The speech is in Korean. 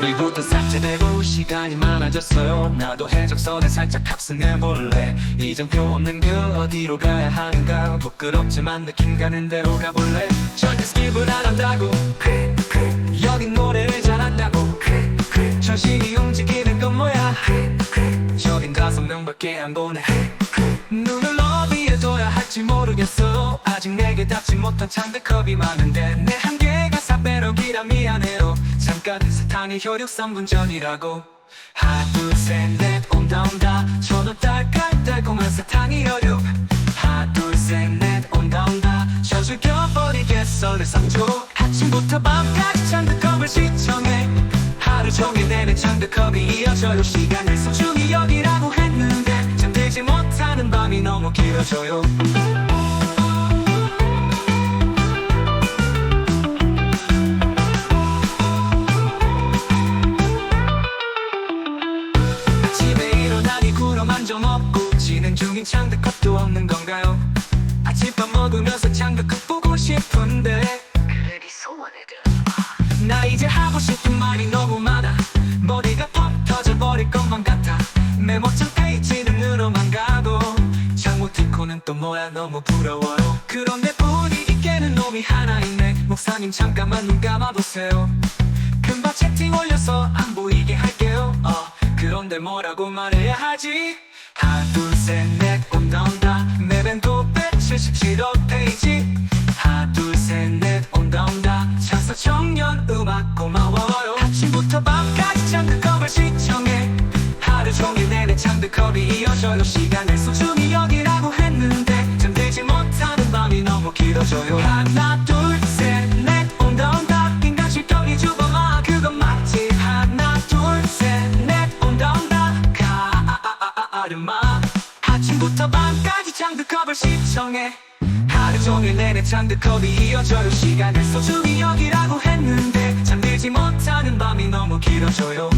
일부터 삭제되고 시간이 많아졌어요 나도 해적선에 살짝 탑승해볼래 이 정표 없는 그 어디로 가야 하는가 부끄럽지만 느낌 가는 대로 가볼래 절대 스킵을 안 한다고 그래, 그래. 여긴 노래를 잘한다고 그래, 그래. 전신이 움직이는 건 뭐야 그래, 그래. 저긴 다섯 명밖에 안 보네 그래, 그래. 눈을 어디에둬야 할지 모르겠어 아직 내게 닿지 못한 창백컵이 많은데 내 한계가 사배럭이라 미안해요 잠깐 사탕의 혈육 3분 전이라고. 하나 둘셋넷 온다 온다. 저도 달깔달콤한 사탕의 혈육 하나 둘셋넷 온다 온다. 저 죽여버리겠어 내 3조 아침부터 밤까지 창백컵을 시청해. 하루 종일 내내 창백컵이 이어져요. 시간을 소중히 여기라고 했는데 잠들지 못하는 밤이 너무 길어져요 진행 중인 창백컵도 없는 건가요? 아침밥 먹으면서 창백컵 보고 싶은데. 그러니 소원해들 나 이제 하고 싶은 말이 너무 많아. 머리가 퍽 터져버릴 것만 같아. 메모장 페이지는 늘어만 가고 장모티콘은 또 뭐야 너무 부러워요. 그런데 분위기 깨는 놈이 하나 있네. 목사님 잠깐만 눈 감아보세요. 금방 채팅 올려서 안 보이게 할게요. 어 그런데 뭐라고 말해야 하지? 하나 177억 페이지 하나 둘셋넷 온다 온다 찬사 청년 음악 시청해 하루 종일 내내 창백컵이 이어져요 시간을 소중히 여기라고 했는데 잠들지 못하는 밤이 너무 길어져요 하나 둘셋넷 온다 온다 인간 실격이 주범아 그건 맞지 하나 둘셋넷 온다 온다 가르마 아침부터 밤까지 창백컵을 시청해. 하루 종일 내내 창백컵이 이어져요. 시간을 소중히 여기라고 했는데 잠들지 못하는 밤이 너무 길어져요